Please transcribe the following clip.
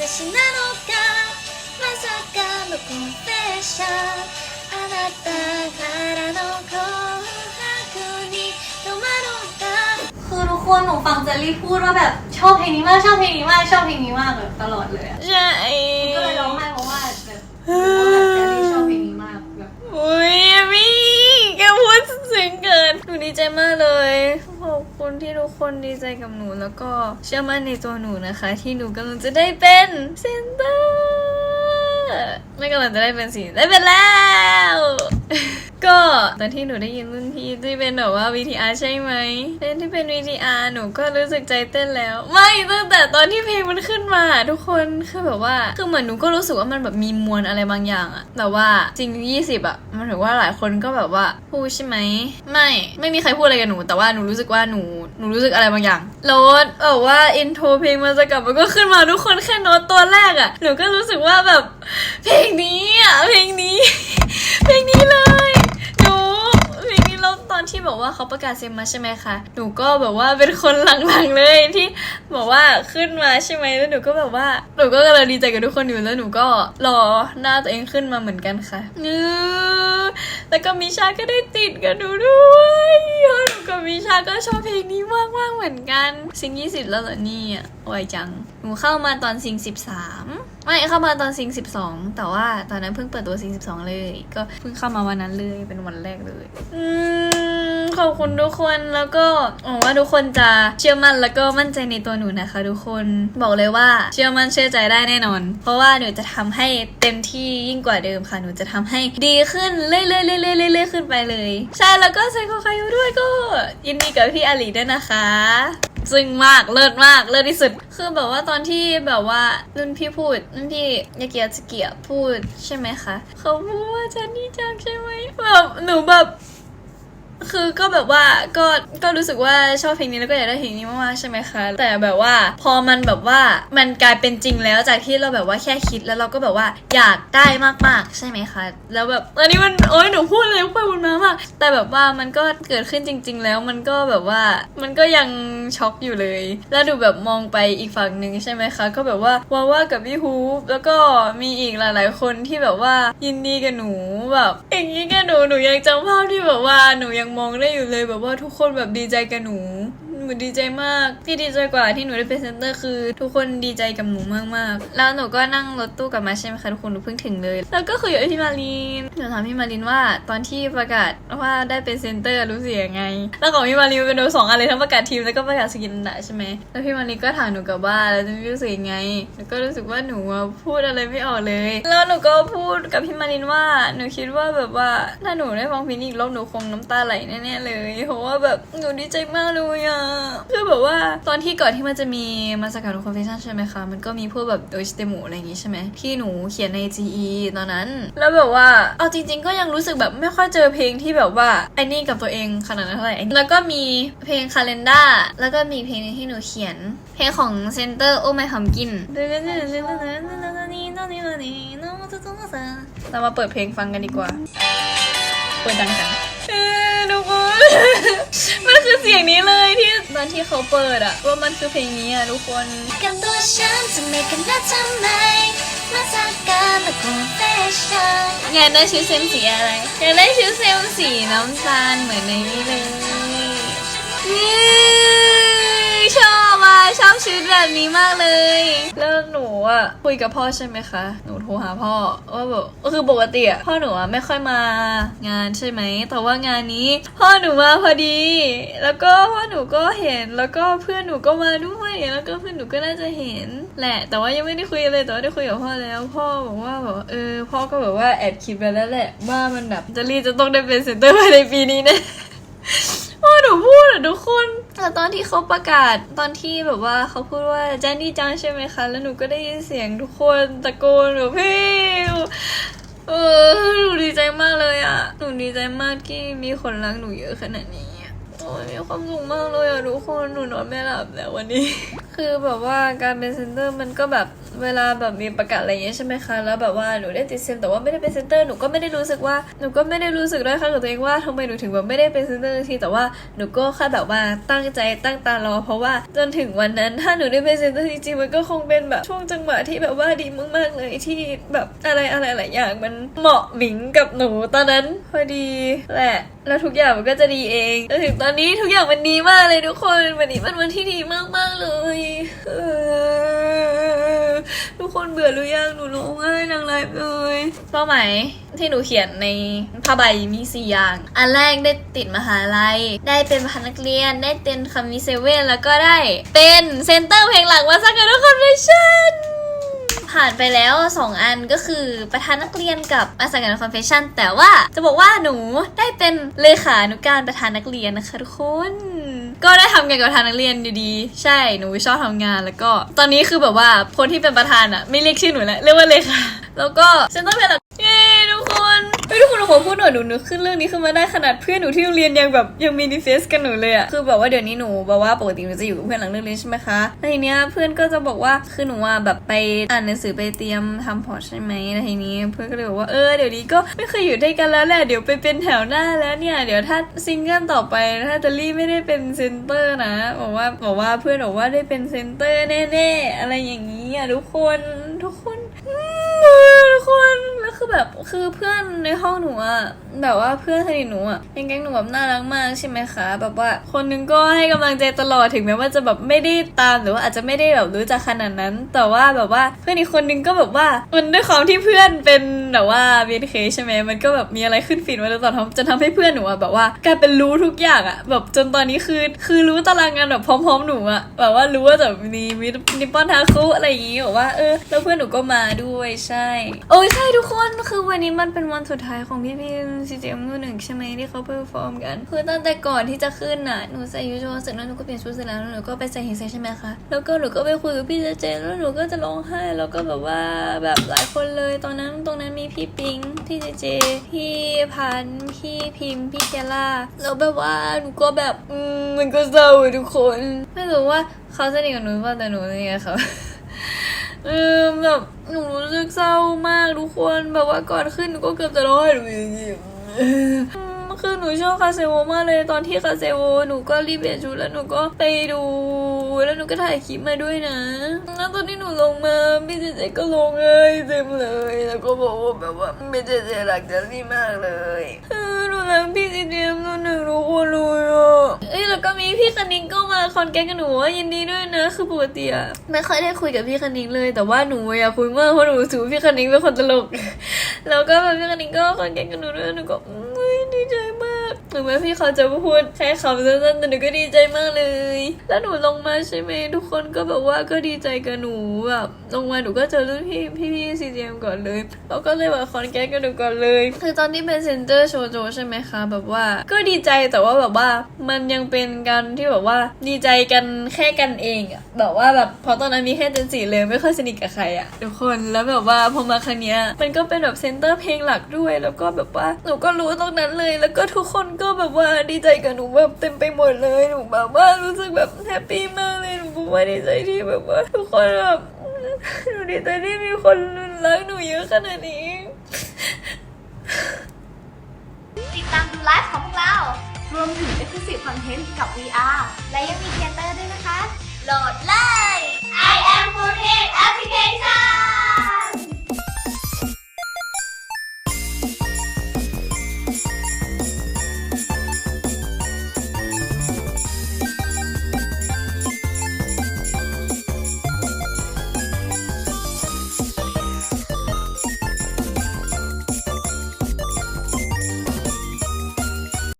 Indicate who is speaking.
Speaker 1: 私なのかまさかのコンフェッションあなたからの告白に戸惑った
Speaker 2: คือทุกคนหนูฟังเจลลี่พูดว่าแบบชอบเพลงนี้มากชอบเพลงนี้มากชอบเพลงนี้มากแบบตลอดเลยอะ
Speaker 3: ใช่
Speaker 2: ก็เลยร้องไห้เพราะว่าแบบเพราะว่าแบบเจลลี่ชอบเพลงนี้มากแบบ
Speaker 3: อุ้ยมี่แกพูดซึ้งเกินหนูดีใจมากเลยขอบ คุณที่ทุกคนดีใจกับหนู แล้วก็เชื่อมั่นในตัวหนูนะคะ ที่หนูกำลังจะได้เป็นเซนเตอร์ไม่กำลังจะได้เป็นสิได้เป็นแล้ว ก็ตอนที่หนูได้ยินรุ่นพี่ที่เป็นแบบว่า VTR ใช่ไหมเป็นที่เป็น VTR หนูก็รู้สึกใจเต้นแล้ว ไม่ตั้งแต่ตอนที่เพลงมันขึ้นมา ทุกคนคือแบบว่าคือเหมือนหนูก็รู้สึกว่ามันแบบมีมวลอะไรบางอย่างอะแต่ว่าจริง 20อะมันถือว่าหลายคนก็แบบว่าพูดใช่ไหมไม่ไม่มีใครพูดอะไรกับหนู แต่ว่าหนูรู้สึกว่าหนูหนูรู้สึกอะไรบางอย่างแล้วแบบว่าอินโทรเพลงมันจะกลับมันก็ขึ้นมาทุกคนแค่โน้ตตัวแรกอะหนูก็รู้สึกว่าแบบเพลงนี้อะเพลงนี้ เพลงนี้เลยหนูเพลงนี้แล้วตอนที่บอกว่าเขาประกาศเซมมาใช่ไหมคะหนูก็แบบว่าเป็นคนหลังๆเลยที่บอกว่าขึ้นมาใช่ไหมแล้วหนูก็แบบว่าหนูก็กำลังดีใจกับทุกคนอยู่แล้วหนูก็รอหน้าตัวเองขึ้นมาเหมือนกันค่ะเออแล้วก็มิชาก็ได้ติดกับหนูด้วยหนูกับมิชาก็ชอบเพลงนี้มากๆเหมือนกันซิงยี่สิบแล้วเหรอเนี่ยไวจังหนูเข้ามาตอนซิงสิบสาม ไม่เข้ามาตอนซิงสิบสองแต่ว่าตอนนั้นเพิ่งเปิดตัวซิงสิบสองเลย ก็เพิ่งเข้ามาวันนั้นเลยเป็นวันแรกเลย อืมขอบคุณทุกคนแล้วก็หวังว่าทุกคนจะเชื่อมั่นแล้วก็มั่นใจในตัวหนูนะคะ ทุกคนบอกเลยว่าเชื่อมั่นเชื่อใจได้แน่นอน เพราะว่าหนูจะทำให้เต็มที่ยิ่งกว่าเดิมค่ะหนูจะทำให้ดีขึ้นเรื่อยๆเรื่อยๆเรื่อยๆเรื่อยขึ้นไปเลย ใช่แล้วก็เซนโคคายุด้วยก็ยินดีกับพี่อาลีด้วยนะคะ ซึ้งมากเลิศมากเลิศที่สุด คือแบบว่าตอนที่แบบว่ารุ่นพี่พูดรุ่นพี่ยาเกียสเกียพูดใช่ไหมคะเขาพูดว่าจันนี่จังใช่ไหมแบบหนูแบบ คือก็แบบว่าก็ก็รู้สึกว่าชอบเพลงนี้แล้วก็อยากได้เพลงนี้มากๆใช่ไหมคะ แต่แบบว่าพอมันแบบว่ามันกลายเป็นจริงแล้วจากที่เราแบบว่าแค่คิดแล้วเราก็แบบว่าอยากได้มากๆใช่ไหมคะ แล้วแบบตอนนี้มันโอ๊ยหนูพูดเลยไปบุญมามาก แต่แบบว่ามันก็เกิดขึ้นจริง ๆ แล้วมันก็แบบว่ามันก็ยังช็อกอยู่เลย แล้วดูแบบมองไปอีกฝั่งหนึ่งใช่ไหมคะ ก็แบบว่าว่าว่ากับพี่ฮูปแล้วก็มีอีกหลาย ๆ คนที่แบบว่ายินดีกับหนูแบบอย่างนี้กับหนูหนูยังจำภาพที่แบบว่าหนูยังมองได้อยู่เลยแบบว่าทุกคนแบบดีใจกับหนู หนูดีใจมาก ที่ดีใจกว่าที่หนูได้เป็นเซนเตอร์คือ ทุกคนดีใจกับหนูมากๆ แล้วหนูก็นั่งรถตู้กลับมาใช่ไหมคะทุกคนหนูเพิ่งถึงเลย แล้วก็คุยกับพี่มารินหนูถามพี่มารินว่าตอนที่ประกาศว่าได้เป็นเซนเตอร์รู้สึกยังไง แล้วของพี่มารินเป็นโดนสองอันเลยทั้งประกาศทีมแล้วก็ประกาศสกินดะใช่ไหมแล้วพี่มารินก็ถามหนูกลับว่าแล้วจะรู้สึกยังไงหนูก็รู้สึกว่าหนูพูดอะไรไม่ออกเลย แล้วหนูก็พูดกับพี่มารินว่าหนูคิดว่าแบบว่าถ้าหนูได้ฟังเพลงนี้อีกรอบหนูคงน้ำตาไหลแน่ๆเลยเพราะว่าแบบหนูดีใจมากเลยอะคือแบบว่าตอนที่ก่อนที่มันจะมีมาสกัดคอนเฟชั่นใช่ไหมคะ มันก็มีพวกแบบโดยสเตมูอะไรอย่างงี้ใช่ไหมที่หนูเขียนใน GE ตอนนั้น แล้วแบบว่าเอาจริง ๆ ก็ยังรู้สึกแบบไม่ค่อยเจอเพลงที่แบบว่าไอ้นี่กับตัวเองขนาดนั้นเท่าไหร่แล้วก็มีเพลงคาเลนด้าแล้วก็มีเพลงนึงที่หนูเขียน เพลงของเซนเตอร์โอ้ไม่ทำกินเรามาเปิดเพลงฟังกันดีกว่า เปิดดังจัง เออทุกคน มันคือเสียงนี้เลยที่ตอนที่เขาเปิดอะว่ามันคือเพลงนี้อะทุกคน
Speaker 1: กับตัวฉันจะไม่กันได้ทำไมมาสักการมาคงเฟชั่น
Speaker 3: งานได้ชุดเซมสีอะไรอยากได้ชุดเซมสีน้ำตาลเหมือนในนี้เลยนี่ ชอบชอบชุดแบบนี้มากเลยแล้วหนูอะคุยกับพ่อใช่ไหมคะ หนูโทรหาพ่อว่าแบบก็คือปกติอะพ่อหนูอะไม่ค่อยมางานใช่ไหม แต่ว่างานนี้ พ่อหนูมาพอดี แล้วก็พ่อหนูก็เห็น แล้วก็เพื่อนหนูก็มาด้วย แล้วก็เพื่อนหนูก็น่าจะเห็น แหละ แต่ว่ายังไม่ได้คุยอะไรแต่ว่าได้คุยกับพ่อแล้ว พ่อบอกว่าแบบเออ พ่อก็แบบว่าแอบคิดไปแล้วแหละว่ามันแบบจะรีจะต้องได้เป็นเซนเตอร์ภายในปีนี้แน่พ่อหนูพูดอะทุกคน แต่ตอนที่เขาประกาศตอนที่แบบว่าเขาพูดว่าแจนนี่จังใช่ไหมคะ แล้วหนูก็ได้ยินเสียงทุกคนตะโกนแบบพี่เออหนูดีใจมากเลยอะหนูดีใจมากที่มีคนรักหนูเยอะขนาดนี้โอ้ยมีความสุขมากเลยอะทุกคนหนูนอนไม่หลับแล้ววันนี้ คือแบบว่าการเป็นเซนเตอร์มันก็แบบ เวลาแบบมีประกาศอะไรเงี้ยใช่ไหมคะ แล้วแบบว่าหนูได้ติดเซนแต่ว่าไม่ได้เป็นเซนเตอร์หนูก็ไม่ได้รู้สึกว่าหนูก็ไม่ได้รู้สึกด้อยค่ากับตัวเองว่าทำไมหนูถึงแบบไม่ได้เป็นเซนเตอร์ทีแต่ว่าหนูก็แค่แบบว่าตั้งใจตั้งตารอ เพราะว่าจนถึงวันนั้น ถ้าหนูได้เป็นเซนเตอร์จริงๆมันก็คงเป็นแบบช่วงจังหวะที่แบบว่าดีมากๆเลยที่แบบอะไรอะไรหลายอย่างมันเหมาะหมิงกับหนูตอนนั้นพอดีแหละแล้วทุกอย่างมันก็จะดีเองจนถึงตอนนี้ทุกอย่างมันดีมากเลยทุกคนวันนี้มันวันที่ดีมากๆเลยเออ ทุกคนเบื่อหรือยังหนูร้องไห้นางไลฟ์เลยเป้าหมายที่หนูเขียนในผ้าใบมีสี่อย่าง อันแรกได้ติดมหาลัย ได้เป็นประธานนักเรียน ได้เป็นคำมีเซเว่นแล้วก็ได้ เป็นเซนเตอร์เพลงหลักมาสักกันทุกคนเลยชันผ่านไปแล้ว 2 อันก็คือประธานนักเรียนกับอาสาการคอนเฟชชั่นแต่ว่าจะบอกว่าหนูได้เป็นเลขานุการประธานนักเรียนนะคะทุกคน ก็ได้ทำงานกับทางนักเรียนอยู่ดีใช่ หนูชอบทำงานแล้วก็ ตอนนี้คือแบบว่าคนที่เป็นประธานอะไม่เรียกชื่อหนูแล้วเรียกว่าเลขาแล้วก็เซนเตอร์เพล เฮ้ยทุกคนขอพูดหน่อยหนูนึกขึ้นเรื่องนี้ขึ้นมาได้ขนาดเพื่อนหนูที่โรงเรียนยังแบบยังมีดีเฟสกันหนูเลยอะคือแบบว่าเดี๋ยวนี้หนูแบบว่าปกติหนูจะอยู่กับเพื่อนหลังเรื่องเรียนใช่ไหมคะแล้วทีเนี้ยเพื่อนก็จะบอกว่าคือหนูอะแบบไปอ่านหนังสือไปเตรียมทำพอร์ตใช่ไหมแล้วทีนี้เพื่อนก็เลยบอกว่าเออเดี๋ยวนี้ก็ไม่เคยอยู่ด้วยกันแล้วแหละเดี๋ยวไปเป็นแถวหน้าแล้วเนี่ยเดี๋ยวถ้าซิงเกิลต่อไปถ้าจลลี่ไม่ได้เป็นเซนเตอร์นะบอกว่าบอกว่าเพื่อนบอกว่าได้เป็นเซนเตอร์แน่ๆอะไรอย่างนี้อะทุกคนทุกคนทุกคน คือแบบคือเพื่อนในห้องหนูอะแบบว่าเพื่อนสนิทหนูอะในแก๊งหนูแบบน่ารักมากใช่ไหมคะ แบบว่าคนหนึงก็ให้กำลังใจตลอดถึงแม้ว่าจะแบบไม่ได้ตามหรือว่าอาจจะไม่ได้แบบรู้จักขนาดนั้น แต่ว่าแบบว่าเพื่อนอีกคนนึงก็แบบว่ามันด้วยความที่เพื่อนเป็นแบบว่า BNK ใช่ไหมมันก็แบบมีอะไรขึ้นฟีดมาตลอดทำจนทำให้เพื่อนหนูอะแบบว่ากลายเป็นรู้ทุกอย่างอะแบบจนตอนนี้คือคือรู้ตารางงานแบบพร้อม ๆ หนูอะแบบว่ารู้ว่าจะมีมีนิปปอนทาคุอะไรอย่างงี้บอกว่าเออแล้วเพื่อนหนูก็มาด้วยใช่ โอ้ยใช่ทุกคนคือวันนี้มันเป็นวันสุดท้ายของพี่พี่ซีเจมมือหนึ่งใช่ไหมที่เขาเพอร์ฟอร์มกัน คือตั้งแต่ก่อนที่จะขึ้นน่ะหนูใส่ยูโชเสร็จแล้วหนูก็เปลี่ยนชุดเสร็จแล้วหนูก็ไปใส่เฮดเซใช่ไหมคะแล้วก็หนูก็ไปคุยกับพี่เจเจแล้วหนูก็จะร้องไห้แล้วก็แบบว่าแบบหลายคนเลยตอนนั้นตรงนั้นมีพี่ปิงพี่เจเจพี่พันพี่พิมพี่เจล่าแล้วแบบว่าหนูก็แบบอืมมันก็เศร้าทุกคน ไม่รู้ว่าเขาสนิทกับหนูหรือเปล่าแต่หนูนี่ยค่ะเเออแบบหนูรู้สึกเศร้ามากทุกคนแบบว่าก่อนขึ้นหนูก็เกือบจะร้องไห้หนูอย่างนี้อืมคือหนูชอบคาเซโวมากเลยตอนที่คาเซโวหนูก็รีบเปลี่ยนชุดแล้วหนูก็ไปดูแล้วหนูก็ถ่ายคลิปมาด้วยนะ แล้วตอนที่หนูลงมาพี่เจเจก็ลงเลยเต็มเลย แล้วก็บอกว่าแบบว่าพี่เจเจรักเจลลี่มากเลยหนูรักพี่เจเจมากหนึ่งทุกคนเลยอะเอ้ยแล้ว ก็มีพี่คณิงก็มาคอนแกนกับหนูว่ายินดีด้วยนะ คือปกติอะไม่ค่อยได้คุยกับพี่คณิงเลย แต่ว่าหนูอยากคุยมากเพราะหนูถือพี่คณิงเป็นคนตลก แล้วก็แบบพี่คณิงก็คอนแกนกับหนูด้วยหนูก็ดีใจม ถึงแม้พี่เขาจะพูดแค่คำสั้นๆแต่หนูก็ดีใจมากเลย แล้วหนูลงมาใช่ไหมทุกคนก็แบบว่าก็ดีใจกับหนูแบบลงมาหนูก็เจอรุ่นพี่พี่พี่ซีเจมก่อนเลยแล้วก็เลยแบบคอนแกนกับหนูก่อนเลยคือตอนที่เป็นเซนเตอร์โชโจใช่ไหมคะแบบว่า ก็ดีใจแต่ว่าแบบว่ามันยังเป็นการที่แบบว่าดีใจกันแค่กันเองอะแบบว่าแบบพราะตอนนั้นมีแค่เจนสี่เลยไม่ค่อยสนิทกับใครอะทุกคนแล้วแบบว่าพอมาครั้งเนี้ยมันก็เป็นแบบเซนเตอร์เพลงหลักด้วย แล้วก็แบบว่าหนูก็รู้ตรงนั้นเลย แล้วก็ทุกคนก็แบบว่าดีใจกับหนูแบบเต็มไปหมดเลยหนูแบบว่ารู้สึกแบบแฮปปี้มากเลยหนูบอกว่าดีใจที่แบบว่าทุกคนแบบหนูดีใจที่มีคนรักหนูเยอะขนาดนี้
Speaker 1: ติดตามดูไลฟ์ของพวกเรา
Speaker 2: รวมถึง Exclusive Content กับ VR
Speaker 1: และยังมีเทเตอร์ด้วยนะคะ โหลดเลย I am 4 Application